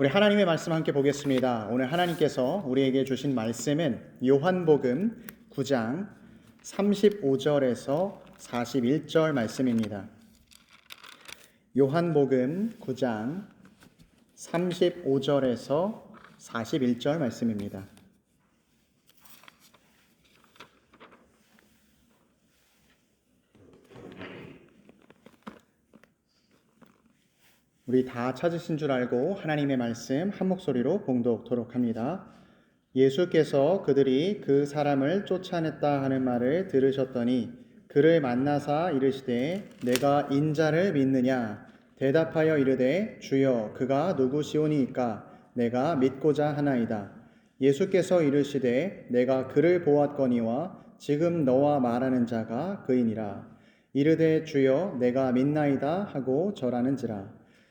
우리 하나님의 말씀 함께 보겠습니다. 오늘 하나님께서 우리에게 주신 말씀은 요한복음 9장 35절에서 41절 말씀입니다. 요한복음 9장 35절에서 41절 말씀입니다. 우리 다 찾으신 줄 알고 하나님의 말씀 한 목소리로 봉독토록 합니다. 예수께서 그들이 그 사람을 쫓아냈다 하는 말을 들으셨더니 그를 만나사 이르시되 내가 인자를 믿느냐 대답하여 이르되 주여 그가 누구시오니이까 내가 믿고자 하나이다. 예수께서 이르시되 내가 그를 보았거니와 지금 너와 말하는 자가 그이니라. 이르되 주여 내가 믿나이다 하고 절하는지라.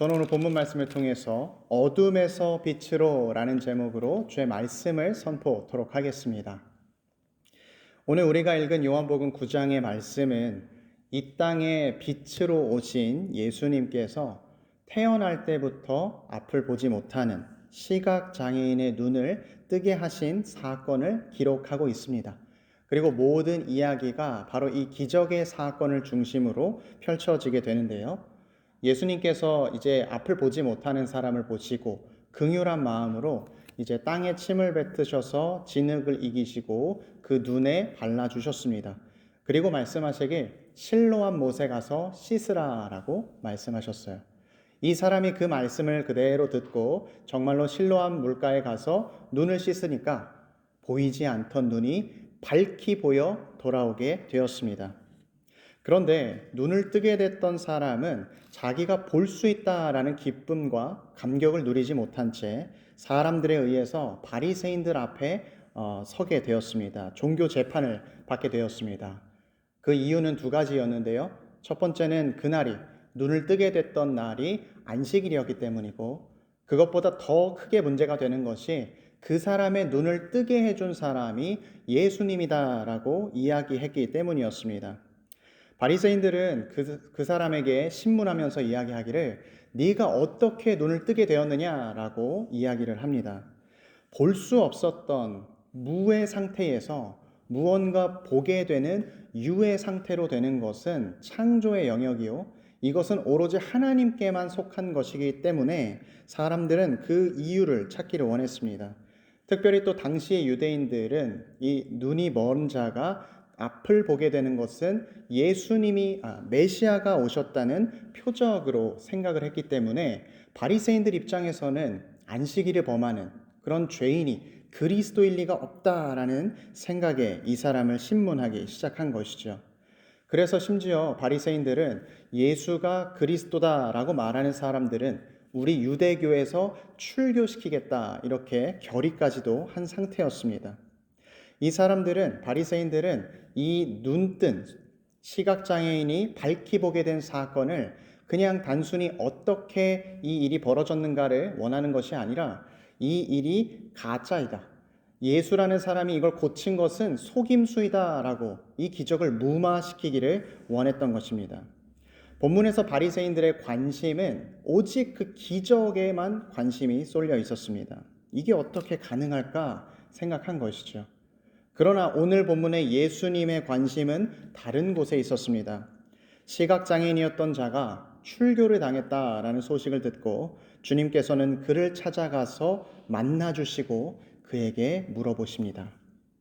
저는 오늘 본문 말씀을 통해서 어둠에서 빛으로 라는 제목으로 주의 말씀을 선포토록 하겠습니다. 오늘 우리가 읽은 요한복음 9장의 말씀은 이 땅에 빛으로 오신 예수님께서 태어날 때부터 앞을 보지 못하는 시각 장애인의 눈을 뜨게 하신 사건을 기록하고 있습니다. 그리고 모든 이야기가 바로 이 기적의 사건을 중심으로 펼쳐지게 되는데요. 예수님께서 이제 앞을 보지 못하는 사람을 보시고 긍휼한 마음으로 이제 땅에 침을 뱉으셔서 진흙을 이기시고 그 눈에 발라 주셨습니다. 그리고 말씀하시길 실로한 못에 가서 씻으라라고 말씀하셨어요. 이 사람이 그 말씀을 그대로 듣고 정말로 실로한 물가에 가서 눈을 씻으니까 보이지 않던 눈이 밝히 보여 돌아오게 되었습니다. 그런데 눈을 뜨게 됐던 사람은 자기가 볼 수 있다라는 기쁨과 감격을 누리지 못한 채 사람들에 의해서 바리새인들 앞에 어, 서게 되었습니다. 종교 재판을 받게 되었습니다. 그 이유는 두 가지였는데요. 첫 번째는 그날이 눈을 뜨게 됐던 날이 안식일이었기 때문이고 그것보다 더 크게 문제가 되는 것이 그 사람의 눈을 뜨게 해준 사람이 예수님이다라고 이야기했기 때문이었습니다. 바리새인들은 그, 그 사람에게 신문하면서 이야기하기를 네가 어떻게 눈을 뜨게 되었느냐라고 이야기를 합니다. 볼 수 없었던 무의 상태에서 무언가 보게 되는 유의 상태로 되는 것은 창조의 영역이요. 이것은 오로지 하나님께만 속한 것이기 때문에 사람들은 그 이유를 찾기를 원했습니다. 특별히 또 당시의 유대인들은 이 눈이 먼 자가 앞을 보게 되는 것은 예수님이 아, 메시아가 오셨다는 표적으로 생각을 했기 때문에 바리새인들 입장에서는 안식일을 범하는 그런 죄인이 그리스도일 리가 없다라는 생각에 이 사람을 신문하기 시작한 것이죠. 그래서 심지어 바리새인들은 예수가 그리스도다라고 말하는 사람들은 우리 유대교에서 출교시키겠다 이렇게 결의까지도 한 상태였습니다. 이 사람들은 바리새인들은 이 눈뜬 시각 장애인이 밝히 보게 된 사건을 그냥 단순히 어떻게 이 일이 벌어졌는가를 원하는 것이 아니라 이 일이 가짜이다. 예수라는 사람이 이걸 고친 것은 속임수이다라고 이 기적을 무마시키기를 원했던 것입니다. 본문에서 바리새인들의 관심은 오직 그 기적에만 관심이 쏠려 있었습니다. 이게 어떻게 가능할까 생각한 것이죠. 그러나 오늘 본문의 예수님의 관심은 다른 곳에 있었습니다. 시각장애인이었던 자가 출교를 당했다라는 소식을 듣고 주님께서는 그를 찾아가서 만나주시고 그에게 물어보십니다.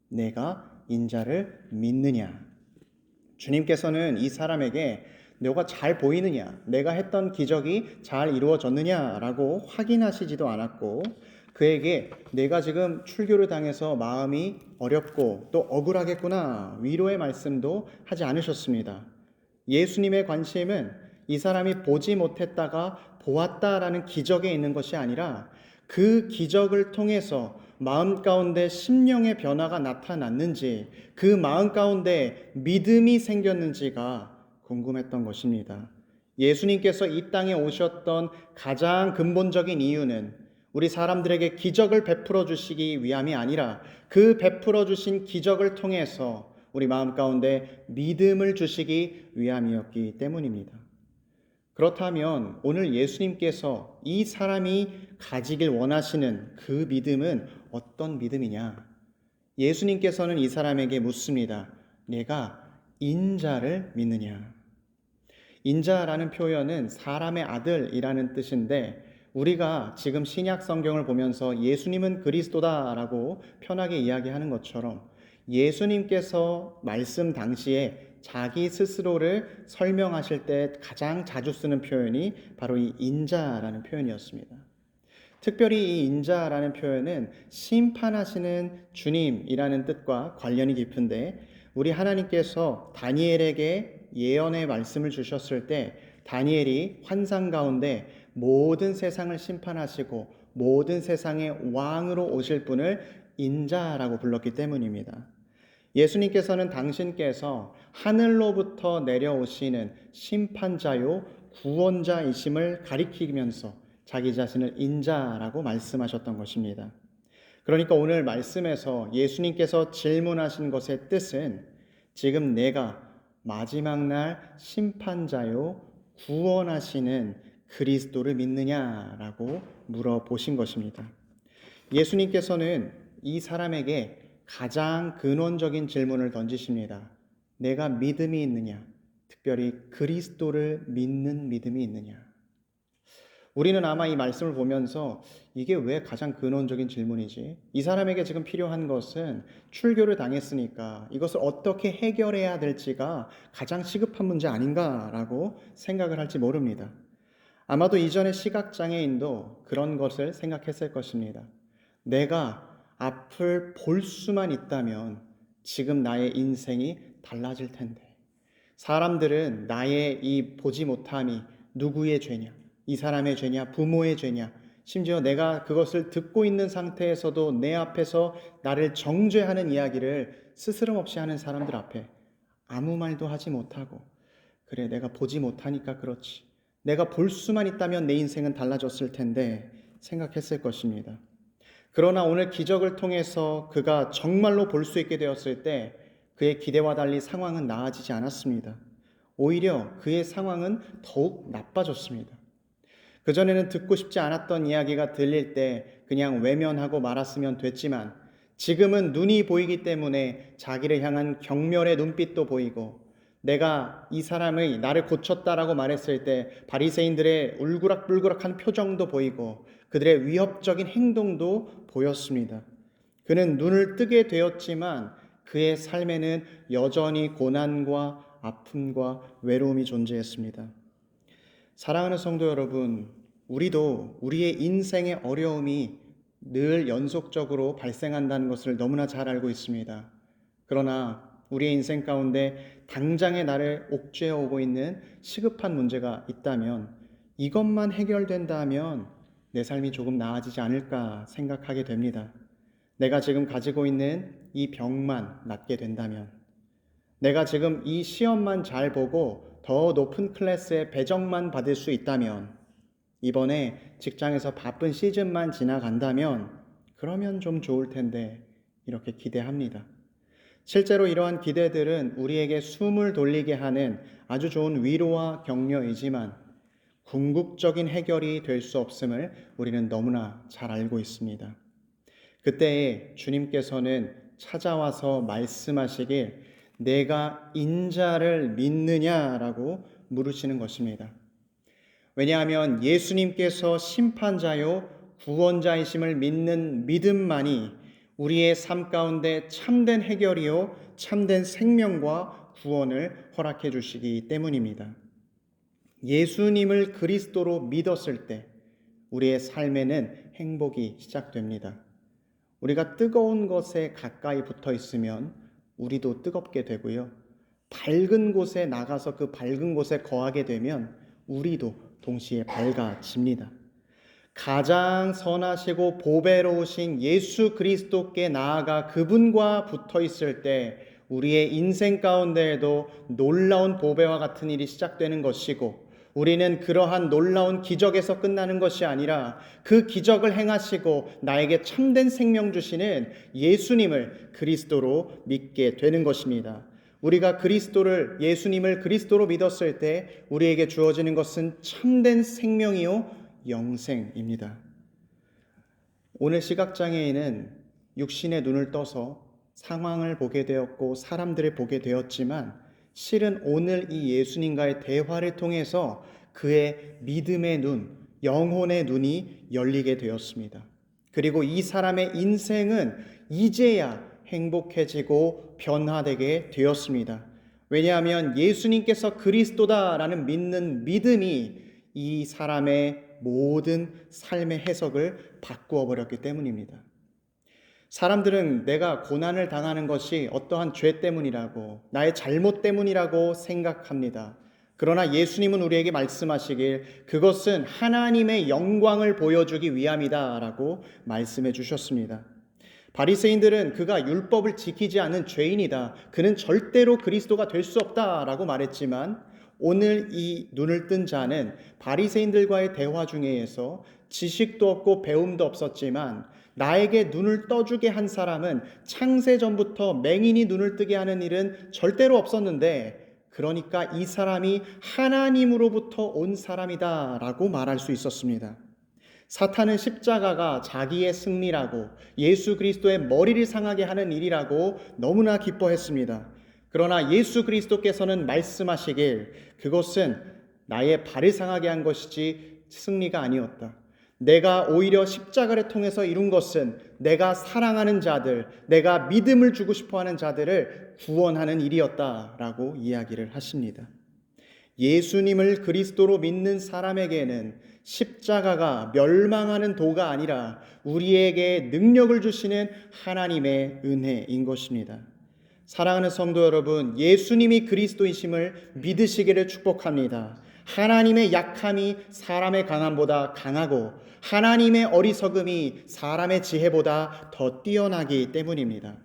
내가 인자를 믿느냐? 주님께서는 이 사람에게 너가 잘 보이느냐? 내가 했던 기적이 잘 이루어졌느냐라고 확인하시지도 않았고 그에게 내가 지금 출교를 당해서 마음이 어렵고 또 억울하겠구나 위로의 말씀도 하지 않으셨습니다. 예수님의 관심은 이 사람이 보지 못했다가 보았다라는 기적에 있는 것이 아니라 그 기적을 통해서 마음 가운데 심령의 변화가 나타났는지 그 마음 가운데 믿음이 생겼는지가 궁금했던 것입니다. 예수님께서 이 땅에 오셨던 가장 근본적인 이유는 우리 사람들에게 기적을 베풀어 주시기 위함이 아니라 그 베풀어 주신 기적을 통해서 우리 마음 가운데 믿음을 주시기 위함이었기 때문입니다. 그렇다면 오늘 예수님께서 이 사람이 가지길 원하시는 그 믿음은 어떤 믿음이냐? 예수님께서는 이 사람에게 묻습니다. 내가 인자를 믿느냐? 인자라는 표현은 사람의 아들이라는 뜻인데 우리가 지금 신약 성경을 보면서 예수님은 그리스도다라고 편하게 이야기하는 것처럼 예수님께서 말씀 당시에 자기 스스로를 설명하실 때 가장 자주 쓰는 표현이 바로 이 인자라는 표현이었습니다. 특별히 이 인자라는 표현은 심판하시는 주님이라는 뜻과 관련이 깊은데 우리 하나님께서 다니엘에게 예언의 말씀을 주셨을 때 다니엘이 환상 가운데 모든 세상을 심판하시고 모든 세상의 왕으로 오실 분을 인자라고 불렀기 때문입니다. 예수님께서는 당신께서 하늘로부터 내려오시는 심판자요 구원자이심을 가리키면서 자기 자신을 인자라고 말씀하셨던 것입니다. 그러니까 오늘 말씀에서 예수님께서 질문하신 것의 뜻은 지금 내가 마지막 날 심판자요 구원하시는 그리스도를 믿느냐라고 물어보신 것입니다. 예수님께서는 이 사람에게 가장 근원적인 질문을 던지십니다. 내가 믿음이 있느냐? 특별히 그리스도를 믿는 믿음이 있느냐? 우리는 아마 이 말씀을 보면서 이게 왜 가장 근원적인 질문이지? 이 사람에게 지금 필요한 것은 출교를 당했으니까 이것을 어떻게 해결해야 될지가 가장 시급한 문제 아닌가라고 생각을 할지 모릅니다. 아마도 이전의 시각장애인도 그런 것을 생각했을 것입니다. 내가 앞을 볼 수만 있다면 지금 나의 인생이 달라질 텐데. 사람들은 나의 이 보지 못함이 누구의 죄냐, 이 사람의 죄냐, 부모의 죄냐, 심지어 내가 그것을 듣고 있는 상태에서도 내 앞에서 나를 정죄하는 이야기를 스스럼 없이 하는 사람들 앞에 아무 말도 하지 못하고, 그래, 내가 보지 못하니까 그렇지. 내가 볼 수만 있다면 내 인생은 달라졌을 텐데 생각했을 것입니다. 그러나 오늘 기적을 통해서 그가 정말로 볼 수 있게 되었을 때 그의 기대와 달리 상황은 나아지지 않았습니다. 오히려 그의 상황은 더욱 나빠졌습니다. 그전에는 듣고 싶지 않았던 이야기가 들릴 때 그냥 외면하고 말았으면 됐지만 지금은 눈이 보이기 때문에 자기를 향한 경멸의 눈빛도 보이고 내가 이 사람의 나를 고쳤다라고 말했을 때 바리새인들의 울그락불그락한 표정도 보이고 그들의 위협적인 행동도 보였습니다. 그는 눈을 뜨게 되었지만 그의 삶에는 여전히 고난과 아픔과 외로움이 존재했습니다. 사랑하는 성도 여러분, 우리도 우리의 인생의 어려움이 늘 연속적으로 발생한다는 것을 너무나 잘 알고 있습니다. 그러나 우리의 인생 가운데 당장의 나를 옥죄어 오고 있는 시급한 문제가 있다면 이것만 해결된다면 내 삶이 조금 나아지지 않을까 생각하게 됩니다. 내가 지금 가지고 있는 이 병만 낫게 된다면, 내가 지금 이 시험만 잘 보고 더 높은 클래스의 배정만 받을 수 있다면, 이번에 직장에서 바쁜 시즌만 지나간다면, 그러면 좀 좋을 텐데, 이렇게 기대합니다. 실제로 이러한 기대들은 우리에게 숨을 돌리게 하는 아주 좋은 위로와 격려이지만 궁극적인 해결이 될 수 없음을 우리는 너무나 잘 알고 있습니다. 그때에 주님께서는 찾아와서 말씀하시길 내가 인자를 믿느냐라고 물으시는 것입니다. 왜냐하면 예수님께서 심판자요 구원자이심을 믿는 믿음만이 우리의 삶 가운데 참된 해결이요, 참된 생명과 구원을 허락해 주시기 때문입니다. 예수님을 그리스도로 믿었을 때 우리의 삶에는 행복이 시작됩니다. 우리가 뜨거운 것에 가까이 붙어 있으면 우리도 뜨겁게 되고요. 밝은 곳에 나가서 그 밝은 곳에 거하게 되면 우리도 동시에 밝아집니다. 가장 선하시고 보배로우신 예수 그리스도께 나아가 그분과 붙어 있을 때 우리의 인생 가운데에도 놀라운 보배와 같은 일이 시작되는 것이고 우리는 그러한 놀라운 기적에서 끝나는 것이 아니라 그 기적을 행하시고 나에게 참된 생명 주시는 예수님을 그리스도로 믿게 되는 것입니다. 우리가 그리스도를 예수님을 그리스도로 믿었을 때 우리에게 주어지는 것은 참된 생명이요 영생입니다. 오늘 시각장애인은 육신의 눈을 떠서 상황을 보게 되었고 사람들을 보게 되었지만 실은 오늘 이 예수님과의 대화를 통해서 그의 믿음의 눈, 영혼의 눈이 열리게 되었습니다. 그리고 이 사람의 인생은 이제야 행복해지고 변화되게 되었습니다. 왜냐하면 예수님께서 그리스도다라는 믿는 믿음이 이 사람의 모든 삶의 해석을 바꾸어 버렸기 때문입니다. 사람들은 내가 고난을 당하는 것이 어떠한 죄 때문이라고, 나의 잘못 때문이라고 생각합니다. 그러나 예수님은 우리에게 말씀하시길 그것은 하나님의 영광을 보여주기 위함이다라고 말씀해 주셨습니다. 바리새인들은 그가 율법을 지키지 않은 죄인이다. 그는 절대로 그리스도가 될 수 없다라고 말했지만 오늘 이 눈을 뜬 자는 바리새인들과의 대화 중에서 지식도 없고 배움도 없었지만 나에게 눈을 떠주게 한 사람은 창세 전부터 맹인이 눈을 뜨게 하는 일은 절대로 없었는데 그러니까 이 사람이 하나님으로부터 온 사람이다라고 말할 수 있었습니다. 사탄은 십자가가 자기의 승리라고 예수 그리스도의 머리를 상하게 하는 일이라고 너무나 기뻐했습니다. 그러나 예수 그리스도께서는 말씀하시길 그것은 나의 발을 상하게 한 것이지 승리가 아니었다. 내가 오히려 십자가를 통해서 이룬 것은 내가 사랑하는 자들, 내가 믿음을 주고 싶어 하는 자들을 구원하는 일이었다라고 이야기를 하십니다. 예수님을 그리스도로 믿는 사람에게는 십자가가 멸망하는 도가 아니라 우리에게 능력을 주시는 하나님의 은혜인 것입니다. 사랑하는 성도 여러분, 예수님이 그리스도이심을 믿으시기를 축복합니다. 하나님의 약함이 사람의 강함보다 강하고 하나님의 어리석음이 사람의 지혜보다 더 뛰어나기 때문입니다.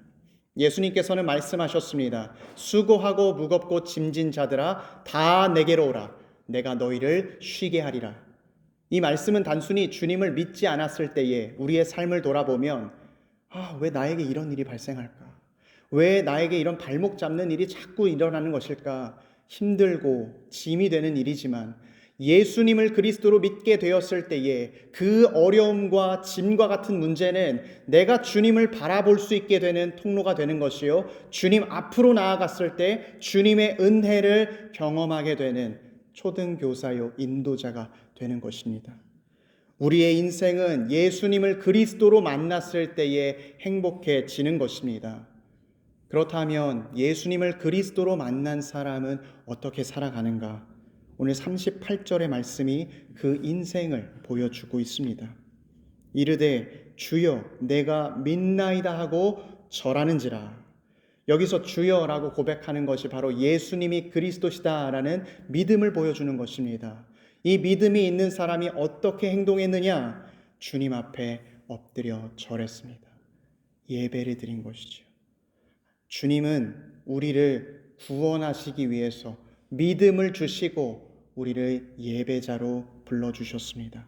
예수님께서는 말씀하셨습니다. 수고하고 무겁고 짐진 자들아 다 내게로 오라. 내가 너희를 쉬게 하리라. 이 말씀은 단순히 주님을 믿지 않았을 때에 우리의 삶을 돌아보면 아, 왜 나에게 이런 일이 발생할까? 왜 나에게 이런 발목 잡는 일이 자꾸 일어나는 것일까? 힘들고 짐이 되는 일이지만 예수님을 그리스도로 믿게 되었을 때에 그 어려움과 짐과 같은 문제는 내가 주님을 바라볼 수 있게 되는 통로가 되는 것이요. 주님 앞으로 나아갔을 때 주님의 은혜를 경험하게 되는 초등교사요 인도자가 되는 것입니다. 우리의 인생은 예수님을 그리스도로 만났을 때에 행복해지는 것입니다. 그렇다면 예수님을 그리스도로 만난 사람은 어떻게 살아가는가? 오늘 38절의 말씀이 그 인생을 보여주고 있습니다. 이르되 주여 내가 믿나이다 하고 절하는지라. 여기서 주여라고 고백하는 것이 바로 예수님이 그리스도시다라는 믿음을 보여주는 것입니다. 이 믿음이 있는 사람이 어떻게 행동했느냐? 주님 앞에 엎드려 절했습니다. 예배를 드린 것이죠. 주님은 우리를 구원하시기 위해서 믿음을 주시고 우리를 예배자로 불러주셨습니다.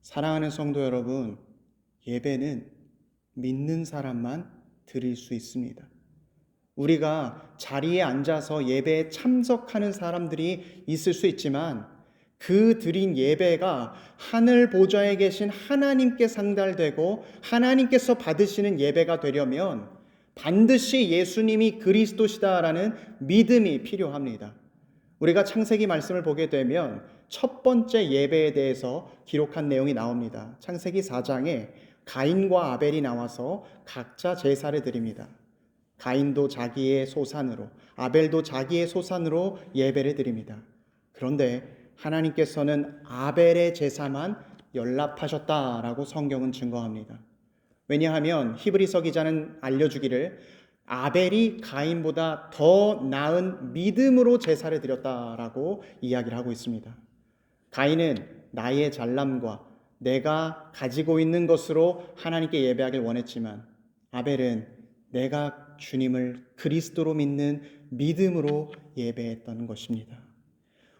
사랑하는 성도 여러분, 예배는 믿는 사람만 드릴 수 있습니다. 우리가 자리에 앉아서 예배에 참석하는 사람들이 있을 수 있지만 그 드린 예배가 하늘 보좌에 계신 하나님께 상달되고 하나님께서 받으시는 예배가 되려면 반드시 예수님이 그리스도시다라는 믿음이 필요합니다. 우리가 창세기 말씀을 보게 되면 첫 번째 예배에 대해서 기록한 내용이 나옵니다. 창세기 4장에 가인과 아벨이 나와서 각자 제사를 드립니다. 가인도 자기의 소산으로, 아벨도 자기의 소산으로 예배를 드립니다. 그런데 하나님께서는 아벨의 제사만 연락하셨다라고 성경은 증거합니다. 왜냐하면 히브리서 기자는 알려주기를 아벨이 가인보다 더 나은 믿음으로 제사를 드렸다라고 이야기를 하고 있습니다. 가인은 나의 잘남과 내가 가지고 있는 것으로 하나님께 예배하길 원했지만 아벨은 내가 주님을 그리스도로 믿는 믿음으로 예배했던 것입니다.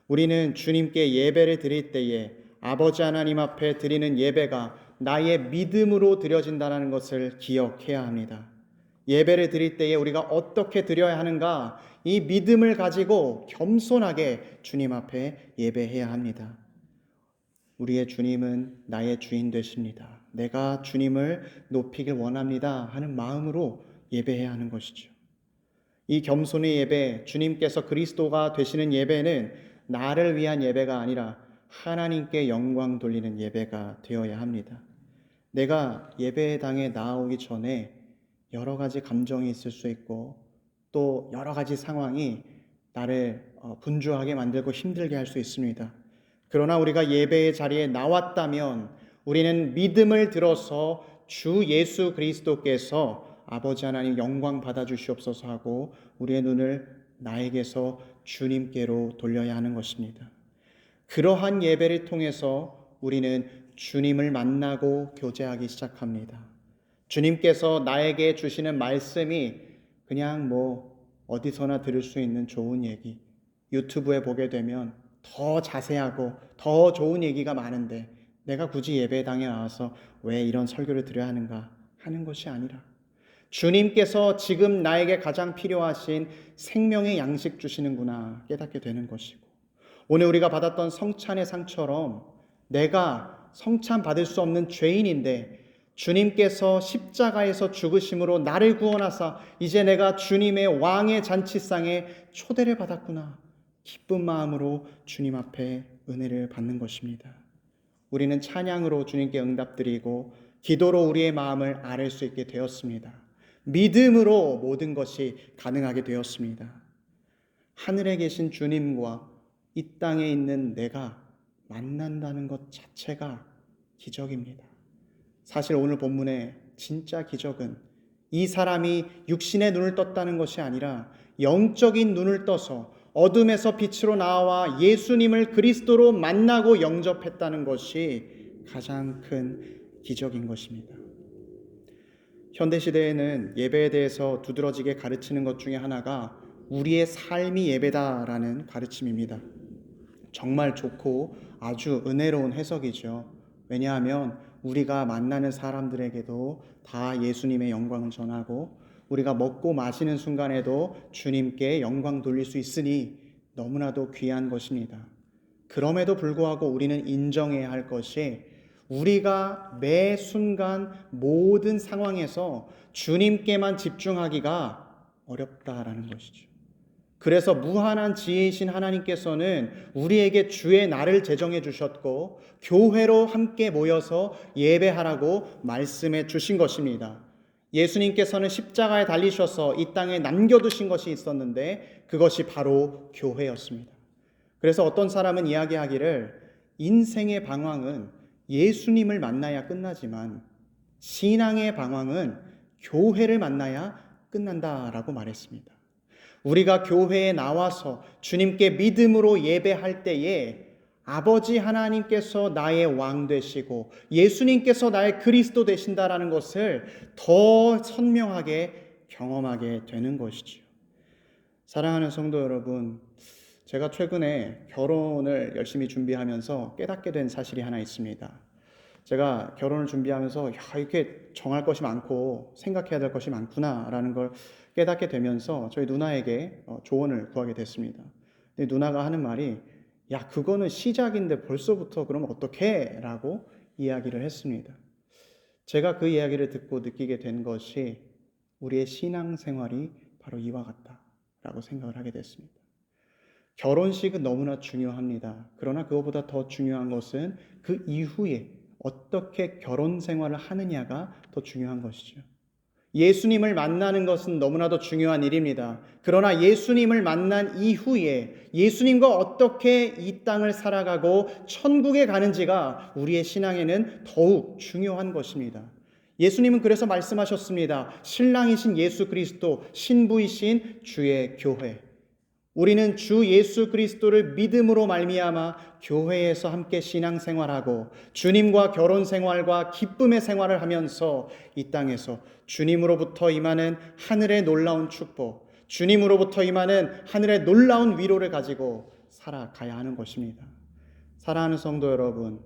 우리는 주님께 예배를 드릴 때에 아버지 하나님 앞에 드리는 예배가 나의 믿음으로 드려진다는 것을 기억해야 합니다. 예배를 드릴 때에 우리가 어떻게 드려야 하는가 이 믿음을 가지고 겸손하게 주님 앞에 예배해야 합니다. 우리의 주님은 나의 주인 되십니다. 내가 주님을 높이길 원합니다. 하는 마음으로 예배해야 하는 것이죠. 이 겸손의 예배, 주님께서 그리스도가 되시는 예배는 나를 위한 예배가 아니라 하나님께 영광 돌리는 예배가 되어야 합니다. 내가 예배당에 나오기 전에 여러 가지 감정이 있을 수 있고 또 여러 가지 상황이 나를 어, 분주하게 만들고 힘들게 할 수 있습니다. 그러나 우리가 예배의 자리에 나왔다면 우리는 믿음을 들어서 주 예수 그리스도께서 아버지 하나님 영광 받아 주시옵소서 하고 우리의 눈을 나에게서 주님께로 돌려야 하는 것입니다. 그러한 예배를 통해서 우리는 주님을 만나고 교제하기 시작합니다. 주님께서 나에게 주시는 말씀이 그냥 뭐 어디서나 들을 수 있는 좋은 얘기, 유튜브에 보게 되면 더 자세하고 더 좋은 얘기가 많은데 내가 굳이 예배당에 나와서 왜 이런 설교를 드려야 하는가 하는 것이 아니라 주님께서 지금 나에게 가장 필요하신 생명의 양식 주시는구나 깨닫게 되는 것이고 오늘 우리가 받았던 성찬의 상처럼 내가 성찬 받을 수 없는 죄인인데 주님께서 십자가에서 죽으심으로 나를 구원하사 이제 내가 주님의 왕의 잔치상에 초대를 받았구나. 기쁜 마음으로 주님 앞에 은혜를 받는 것입니다. 우리는 찬양으로 주님께 응답드리고 기도로 우리의 마음을 아를 수 있게 되었습니다. 믿음으로 모든 것이 가능하게 되었습니다. 하늘에 계신 주님과 이 땅에 있는 내가 만난다는 것 자체가 기적입니다. 사실 오늘 본문의 진짜 기적은 이 사람이 육신의 눈을 떴다는 것이 아니라 영적인 눈을 떠서 어둠에서 빛으로 나와 예수님을 그리스도로 만나고 영접했다는 것이 가장 큰 기적인 것입니다. 현대 시대에는 예배에 대해서 두드러지게 가르치는 것 중에 하나가 우리의 삶이 예배다라는 가르침입니다. 정말 좋고 아주 은혜로운 해석이죠. 왜냐하면 우리가 만나는 사람들에게도 다 예수님의 영광을 전하고 우리가 먹고 마시는 순간에도 주님께 영광 돌릴 수 있으니 너무나도 귀한 것입니다. 그럼에도 불구하고 우리는 인정해야 할 것이 우리가 매 순간 모든 상황에서 주님께만 집중하기가 어렵다라는 것이죠. 그래서 무한한 지혜이신 하나님께서는 우리에게 주의 날을 제정해 주셨고 교회로 함께 모여서 예배하라고 말씀해 주신 것입니다. 예수님께서는 십자가에 달리셔서 이 땅에 남겨두신 것이 있었는데 그것이 바로 교회였습니다. 그래서 어떤 사람은 이야기하기를 인생의 방황은 예수님을 만나야 끝나지만 신앙의 방황은 교회를 만나야 끝난다라고 말했습니다. 우리가 교회에 나와서 주님께 믿음으로 예배할 때에 아버지 하나님께서 나의 왕 되시고 예수님께서 나의 그리스도 되신다라는 것을 더 선명하게 경험하게 되는 것이지요. 사랑하는 성도 여러분, 제가 최근에 결혼을 열심히 준비하면서 깨닫게 된 사실이 하나 있습니다. 제가 결혼을 준비하면서 야, 이렇게 정할 것이 많고 생각해야 될 것이 많구나라는 걸 깨닫게 되면서 저희 누나에게 어, 조언을 구하게 됐습니다. 근데 누나가 하는 말이 야, 그거는 시작인데 벌써부터 그러면 어떡해? 라고 이야기를 했습니다. 제가 그 이야기를 듣고 느끼게 된 것이 우리의 신앙생활이 바로 이와 같다라고 생각을 하게 됐습니다. 결혼식은 너무나 중요합니다. 그러나 그것보다 더 중요한 것은 그 이후에 어떻게 결혼 생활을 하느냐가 더 중요한 것이죠. 예수님을 만나는 것은 너무나도 중요한 일입니다. 그러나 예수님을 만난 이후에 예수님과 어떻게 이 땅을 살아가고 천국에 가는지가 우리의 신앙에는 더욱 중요한 것입니다. 예수님은 그래서 말씀하셨습니다. 신랑이신 예수 그리스도, 신부이신 주의 교회. 우리는 주 예수 그리스도를 믿음으로 말미암아 교회에서 함께 신앙생활하고 주님과 결혼 생활과 기쁨의 생활을 하면서 이 땅에서 주님으로부터 임하는 하늘의 놀라운 축복, 주님으로부터 임하는 하늘의 놀라운 위로를 가지고 살아가야 하는 것입니다. 사랑하는 성도 여러분,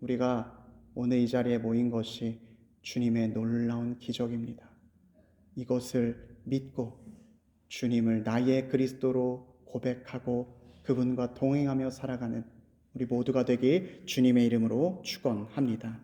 우리가 오늘 이 자리에 모인 것이 주님의 놀라운 기적입니다. 이것을 믿고 주님을 나의 그리스도로 고백하고 그분과 동행하며 살아가는 우리 모두가 되기 주님의 이름으로 축원합니다.